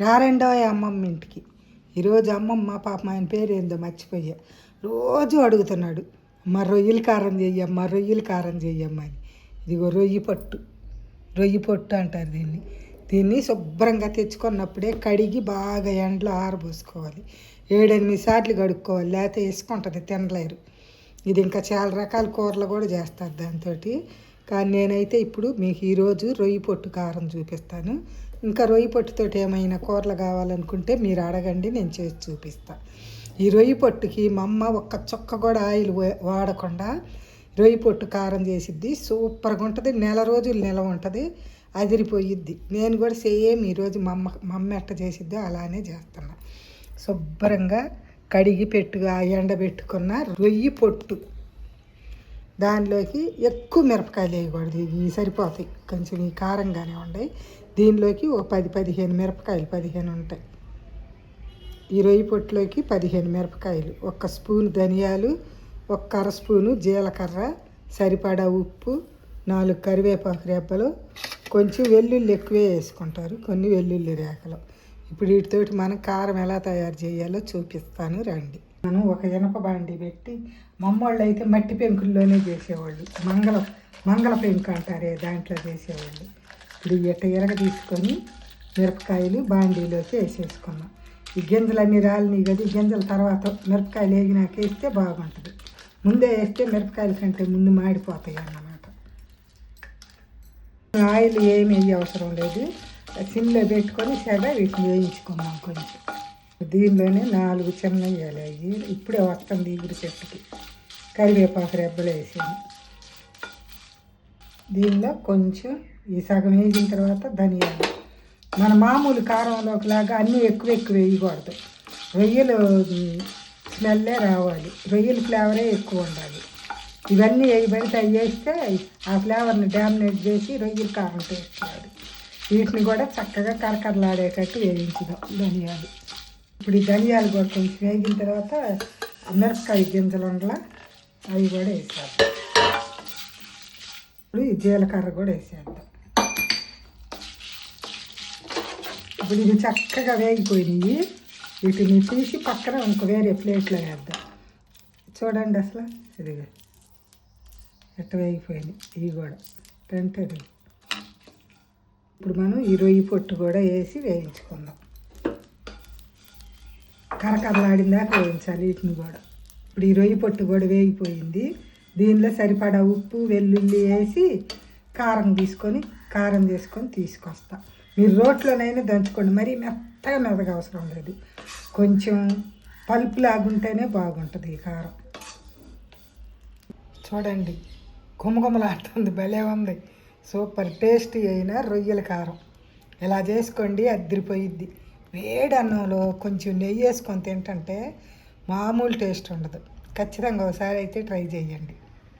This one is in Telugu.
రారెండో అమ్మమ్మ ఇంటికి. ఈరోజు అమ్మమ్మ పాప ఆయన పేరు ఏందో మర్చిపోయా. రోజు అడుగుతున్నాడు మా రొయ్యలు కారం చెయ్యమ్మ రొయ్యలు కారం చెయ్యమ్మ అని. ఇదిగో రొయ్యి పట్టు రొయ్యి పొట్టు అంటారు దీన్ని. దీన్ని శుభ్రంగా తెచ్చుకున్నప్పుడే కడిగి బాగా ఎండలో ఆరబోసుకోవాలి. ఏడెనిమిది సార్లు కడుక్కోవాలి లేకపోతే వేసుకుంటుంది తినలేరు. ఇది ఇంకా చాలా రకాల కూరలు కూడా చేస్తారు దాంతో కానీ నేనైతే ఇప్పుడు మీకు ఈరోజు రొయ్యి పొట్టు కారం చూపిస్తాను. ఇంకా రొయ్యి పొట్టుతోటి ఏమైనా కూరలు కావాలనుకుంటే మీరు అడగండి నేను చేసి చూపిస్తాను ఈ రొయ్యి పొట్టుకి మా అమ్మ ఒక్క చుక్క కూడా ఆయిల్ వాడకుండా రొయ్యి పొట్టు కారం చేసిద్ది. సూపర్గా ఉంటుంది. నెల రోజులు నిలవ ఉంటుంది. అదిరిపోయిద్ది. నేను కూడా సేమ్ ఈరోజు మా అమ్మ మా అమ్మ ఎట్ట చేసిద్దో అలానే చేస్తున్నా. శుభ్రంగా కడిగి పెట్టుగా ఎండబెట్టుకున్న రొయ్యి పొట్టు. దానిలోకి ఎక్కువ మిరపకాయలు వేయకూడదు. ఇవి సరిపోతాయి. కొంచెం ఈ కారంగానే ఉన్నాయి దీనిలోకి ఒక పది పదిహేను మిరపకాయలు పదిహేను ఉంటాయి. ఈ రొయ్యి పొట్టులోకి పదిహేను మిరపకాయలు ఒక స్పూన్ ధనియాలు ఒక అర స్పూను జీలకర్ర సరిపడా ఉప్పు నాలుగు కరివేపాకు రెబ్బలు కొంచెం వెల్లుల్లి ఎక్కువే వేసుకుంటారు. కొన్ని వెల్లుల్లి రేఖలు ఇప్పుడు వీటితోటి మనం కారం ఎలా తయారు చేయాలో చూపిస్తాను. రండి. మనం ఒక ఇనప బాండి పెట్టి మమ్మోళ్ళు అయితే మట్టి పెంకుల్లోనే చేసేవాళ్ళు. మంగళ మంగళ పెంకు అంటారే దాంట్లో చేసేవాళ్ళు. ఇప్పుడు ఎట్ట ఎరగ తీసుకొని మిరపకాయలు బాండీలోకి వేసేసుకున్నాం. ఈ గింజలన్నీ రాలినాయి కదా ఈ గింజల తర్వాత మిరపకాయలు వేగినాక వేస్తే బాగుంటుంది. ముందే వేస్తే మిరపకాయల కంటే ముందు మాడిపోతాయి అన్నమాట. ఆయిల్ ఏమి అవసరం లేదు. సిమ్లో పెట్టుకొని సెగ వీటిని వేయించుకున్నాం కొంచెం. దీనిలోనే నాలుగు చిన్న వేయాలి ఇప్పుడే వస్తుంది ఈగురు చెట్టుకి. కరివేపాకు రెబ్బలు వేసాను దీనిలో కొంచెం ఈ సగం వేసిన తర్వాత ధనియాలు. మన మామూలు కారంలోకిలాగా అన్నీ ఎక్కువ ఎక్కువ వేయకూడదు. రొయ్యలు స్మెల్లే రావాలి. రొయ్యల ఫ్లేవరే ఎక్కువ ఉండాలి. ఇవన్నీ వేయబడితే అవి వేస్తే ఆ ఫ్లేవర్ని డామినేట్ చేసి రొయ్యల కారం టేస్ట్ వీటిని కూడా చక్కగా కరకరలాడేటట్టు వేయించుదాం ధనియాలు. ఇప్పుడు ఈ ధనియాలు కూడా కొంచెం వేగిన తర్వాత ఆ మిరపకాయ గింజలు ఉండలా అవి కూడా వేసేద్దాం. ఇప్పుడు ఈ జీలకర్ర కూడా వేసేద్దాం. ఇప్పుడు ఇవి చక్కగా వేగిపోయినాయి. వీటిని తీసి పక్కన ఇంకో వేరే ప్లేట్లో వేద్దాం. చూడండి అసలు ఇదిగా ఎట్ట వేగిపోయినాయి. ఇవి కూడా అంటే ఇప్పుడు మనం ఈ రొయ్యి పొట్టు కూడా వేసి వేయించుకుందాం. కరకరలాడిన దాకా వేయించాలి వీటిని కూడా. ఇప్పుడు ఈ రొయ్యి పొట్టు కూడా వేగిపోయింది. దీనిలో సరిపడా ఉప్పు వెల్లుల్లి వేసి కారం తీసుకొని కారం చేసుకొని తీసుకొస్తా. మీరు రోట్లోనైనా దంచుకోండి. మరీ మెత్తగా మెదగా అవసరం లేదు. కొంచెం పలుపు లాగుంటేనే బాగుంటుంది ఈ కారం. చూడండి గుమగుమలాడుతుంది భలే ఉంది. సూపర్ టేస్టీ అయిన రొయ్యల కారం. ఇలా చేసుకోండి? అద్దరిపోయిద్ది. వేడి అన్నంలో కొంచెం నెయ్యి వేసుకొని తింటుంటే మామూలు టేస్ట్ ఉండదు. ఖచ్చితంగా ఒకసారి అయితే ట్రై చేయండి.